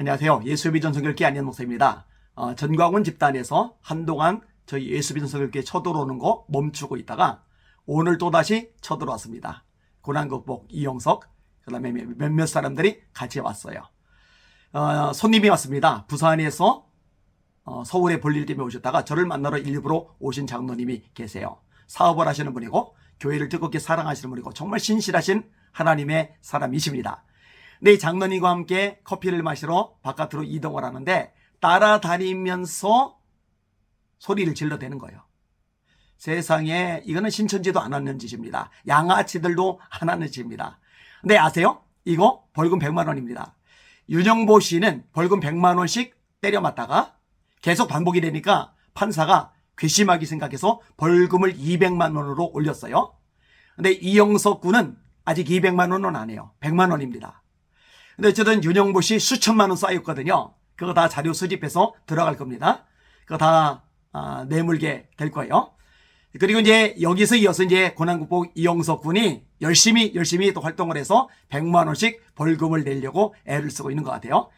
안녕하세요. 예수비 전성결계 안현 목사입니다. 어, 전광훈 집단에서 한동안 저희 예수비 전성결계 쳐들어오는 거 멈추고 있다가 오늘 또다시 쳐들어왔습니다. 고난극복 이영석 그 다음에 몇몇 사람들이 같이 왔어요. 어, 손님이 왔습니다. 부산에서 어, 서울에 볼일 때문에 오셨다가 저를 만나러 일부러 오신 장로님이 계세요. 사업을 하시는 분이고 교회를 뜨겁게 사랑하시는 분이고 정말 신실하신 하나님의 사람이십니다. 네, 장로님과 함께 커피를 마시러 바깥으로 이동을 하는데 따라다니면서 소리를 질러대는 거예요. 세상에 이거는 신천지도 안 하는 짓입니다. 양아치들도 안 하는 짓입니다. 근데 아세요? 이거 벌금 100만 원입니다. 윤영보 씨는 벌금 100만 원씩 때려 맞다가 계속 반복이 되니까 판사가 괘씸하게 생각해서 벌금을 200만 원으로 올렸어요. 근데 이영석 군은 아직 200만 원은 안 해요. 100만 원입니다. 근데 어쨌든 윤영보 씨 수천만 원 쌓였거든요. 그거 다 자료 수집해서 들어갈 겁니다. 그거 다 아, 내물게 될 거예요. 그리고 이제 여기서 이어서 이제 고난국복 이영석 군이 열심히 열심히 또 활동을 해서 100만 원씩 벌금을 내려고 애를 쓰고 있는 것 같아요.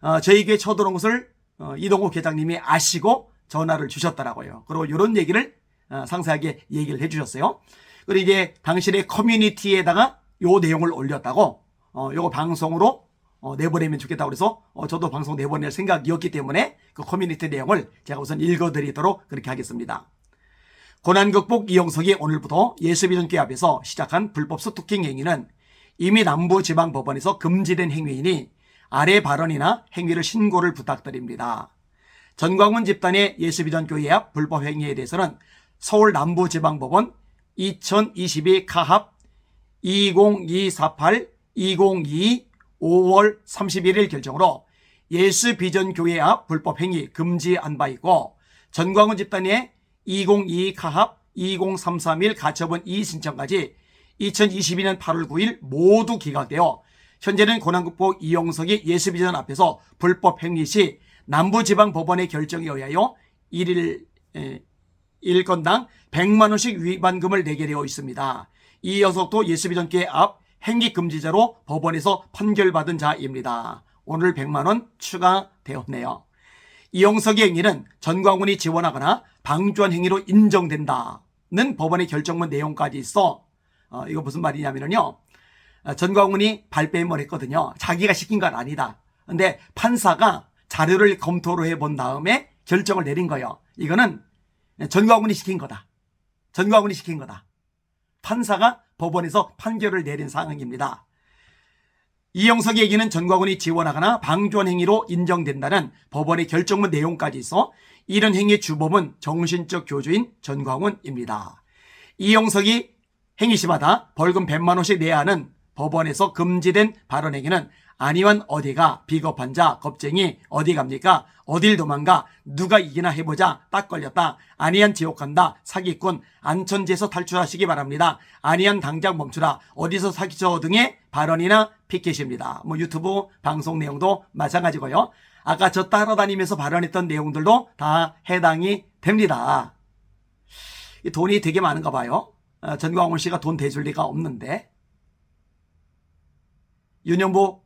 어, 저희 교회 쳐들어온 것을 어, 이동호 계장님이 아시고 전화를 주셨더라고요. 그리고 이런 얘기를 어, 상세하게 얘기를 해주셨어요. 그리고 이제 당신의 커뮤니티에다가 요 내용을 올렸다고 어, 요거 방송으로 어, 내보내면 좋겠다고 그래서 어, 저도 방송 내보낼 생각이었기 때문에 그 커뮤니티 내용을 제가 우선 읽어드리도록 그렇게 하겠습니다. 고난 극복 이영석이 오늘부터 예수비전교 앞에서 시작한 불법 스토킹 행위는 이미 남부지방법원에서 금지된 행위이니 아래 발언이나 행위를 신고를 부탁드립니다. 전광훈 집단의 예수비전교회 앞 불법 행위에 대해서는 서울 남부지방법원 2022 카합 20248 2022 5월 31일 결정으로 예수 비전 교회 앞 불법 행위 금지한 바 있고 전광훈 집단의 2022 카합 20331 가처분 2 신청까지 2022년 8월 9일 모두 기각되어 현재는 고난국보 이용석이 예수 비전 앞에서 불법 행위 시 남부지방법원의 결정에 의하여 1일 에, 1건당 100만 원씩 위반금을 내게 되어 있습니다. 이 녀석도 예수비전계 앞 행위금지자로 법원에서 판결받은 자입니다. 오늘 100만 원 추가되었네요. 이용석의 행위는 전광훈이 지원하거나 방조한 행위로 인정된다는 법원의 결정문 내용까지 있어 어, 이거 무슨 말이냐면요. 어, 전광훈이 발뺌을 했거든요. 자기가 시킨 건 아니다. 근데 판사가 자료를 검토를 해본 다음에 결정을 내린 거예요. 이거는 전광훈이 시킨 거다. 전광훈이 시킨 거다. 판사가 법원에서 판결을 내린 상황입니다. 이영석의 얘기는 전광훈이 지원하거나 방조한 행위로 인정된다는 법원의 결정문 내용까지 있어 이런 행위의 주범은 정신적 교주인 전광훈입니다. 이영석이 행위 시마다 벌금 100만 원씩 내야 하는 법원에서 금지된 발언 행위는 아니면 어디가 비겁한 자 겁쟁이 어디 갑니까? 어딜 도망가? 누가 이기나 해보자. 딱 걸렸다. 아니한 지옥 간다. 사기꾼 안천지에서 탈출하시기 바랍니다. 아니한 당장 멈추라. 어디서 사기쳐 등의 발언이나 피켓입니다. 뭐 유튜브 방송 내용도 마찬가지고요. 아까 저 따라다니면서 발언했던 내용들도 다 해당이 됩니다. 이 돈이 되게 많은가 봐요. 어, 전광훈 씨가 돈 대줄 리가 없는데. 윤영보 씨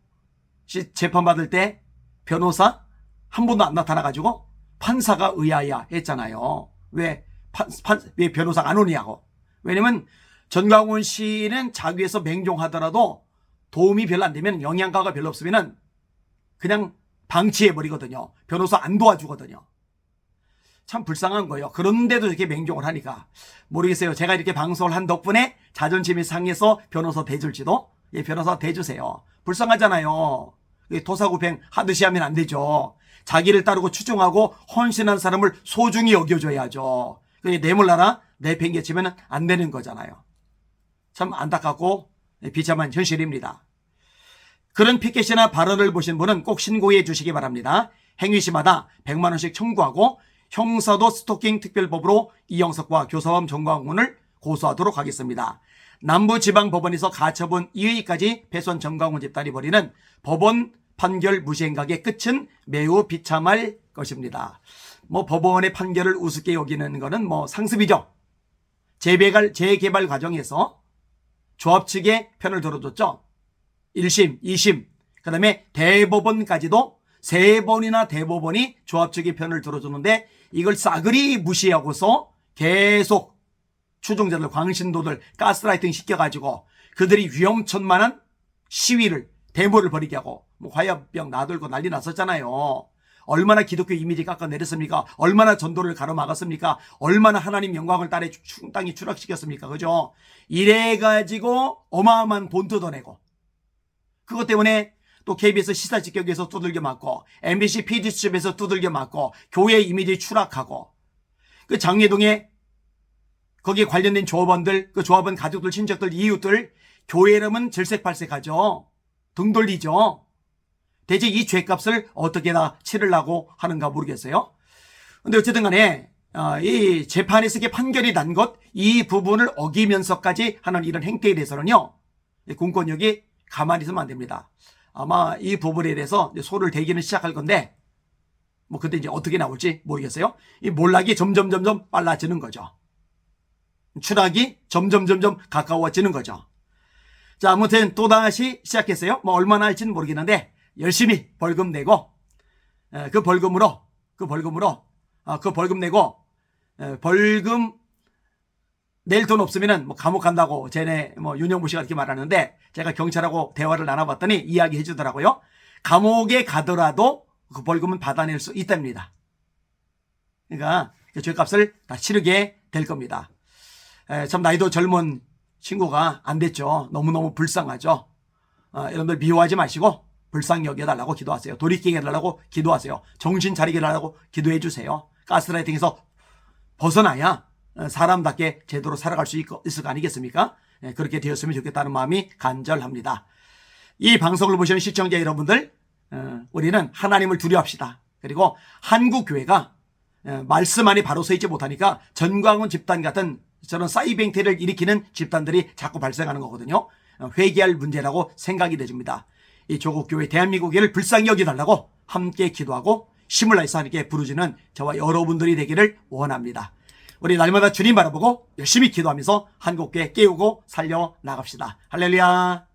재판받을 때 변호사 한 번도 안 나타나가지고 판사가 의아야 했잖아요. 왜, 판, 판, 왜 변호사가 안 오냐고. 왜냐면 전광훈 씨는 자기에서 맹종하더라도 도움이 별로 안 되면 영양가가 별로 없으면은 그냥 방치해버리거든요. 변호사 안 도와주거든요. 참 불쌍한 거예요. 그런데도 이렇게 맹종을 하니까. 모르겠어요. 제가 이렇게 방송을 한 덕분에 자존심이 상해서 변호사 대줄지도 예, 변호사 대주세요. 불쌍하잖아요. 도사구팽 하듯이 하면 안 되죠. 자기를 따르고 추종하고 헌신한 사람을 소중히 여겨줘야죠. 내몰라라 내팽개치면 안 되는 거잖아요. 참 안타깝고 비참한 현실입니다. 그런 피켓이나 발언을 보신 분은 꼭 신고해 주시기 바랍니다. 행위 시마다 100만 원씩 청구하고 형사도 스토킹 특별법으로 이영석과 교사범 정광훈을 고소하도록 하겠습니다. 남부지방법원에서 가처분 2회까지 패선 정광훈 집단이 벌이는 법원 판결 무시행각의 끝은 매우 비참할 것입니다. 뭐 법원의 판결을 우습게 여기는 것은 뭐 상습이죠. 재개발, 재개발 과정에서 조합 측의 편을 들어줬죠. 1심, 2심, 그 다음에 대법원까지도 세 번이나 대법원이 조합 측의 편을 들어주는데 이걸 싸그리 무시하고서 계속 추종자들, 광신도들 가스라이팅 시켜가지고 그들이 위험천만한 시위를 데모를 벌이게 하고 뭐 화염병 놔들고 난리 났었잖아요. 얼마나 기독교 이미지 깎아내렸습니까? 얼마나 전도를 가로막았습니까? 얼마나 하나님 영광을 따라 추- 땅에 추락시켰습니까? 그죠? 이래가지고 어마어마한 돈 뜯어내고 그것 때문에 또 KBS 시사 직격에서 두들겨 맞고 MBC PD수첩에서 두들겨 맞고 교회 이미지 추락하고 그 장례동에 거기에 관련된 조합원들, 그 조합원 가족들, 친척들, 이웃들 교회 이름은 질색팔색하죠. 등 돌리죠. 대체 이 죄값을 어떻게 다 치르려고 하는가 모르겠어요. 근데 어쨌든 간에 어, 이 재판에서 이게 판결이 난 것 이 부분을 어기면서까지 하는 이런 행태에 대해서는요. 이 공권력이 가만히 있으면 안 됩니다. 아마 이 부분에 대해서 소를 대기는 시작할 건데 뭐 그때 이제 어떻게 나올지 모르겠어요. 이 몰락이 점점 점점 빨라지는 거죠. 추락이 점점 점점 가까워지는 거죠. 자, 아무튼 또다시 시작했어요. 뭐 얼마나 할지는 모르겠는데 열심히 벌금 내고 에, 그 벌금으로 그 벌금으로 아, 그 벌금 내고 에, 벌금 낼 돈 없으면은 뭐 감옥 간다고 쟤네 뭐 윤영무 씨가 이렇게 말하는데 제가 경찰하고 대화를 나눠봤더니 이야기해 주더라고요. 감옥에 가더라도 그 벌금은 받아낼 수 있답니다. 그러니까 그 죄값을 다 치르게 될 겁니다. 에, 참 나이도 젊은 친구가 안 됐죠. 너무너무 불쌍하죠. 어, 여러분들 미워하지 마시고 불쌍히 여겨달라고 기도하세요. 돌이키게 해달라고 기도하세요. 정신 차리게 해달라고 기도해 주세요. 가스라이팅에서 벗어나야 어, 사람답게 제대로 살아갈 수 있, 을 거 아니겠습니까? 예, 그렇게 되었으면 좋겠다는 마음이 간절합니다. 이 방송을 보시는 시청자 여러분들, 어, 우리는 하나님을 두려워합시다. 그리고 한국 교회가 어, 말씀만이 바로 서 있지 못하니까 전광훈 집단 같은 저런 사이뱅태를 일으키는 집단들이 자꾸 발생하는 거거든요. 어, 회개할 문제라고 생각이 되줍니다. 이 조국 교회 대한민국을 불쌍히 여기달라고 함께 기도하고 힘을 다해서 하나님께 부르짖는 저와 여러분들이 되기를 원합니다. 우리 날마다 주님 바라보고 열심히 기도하면서 한국교회 깨우고 살려 나갑시다. 할렐루야.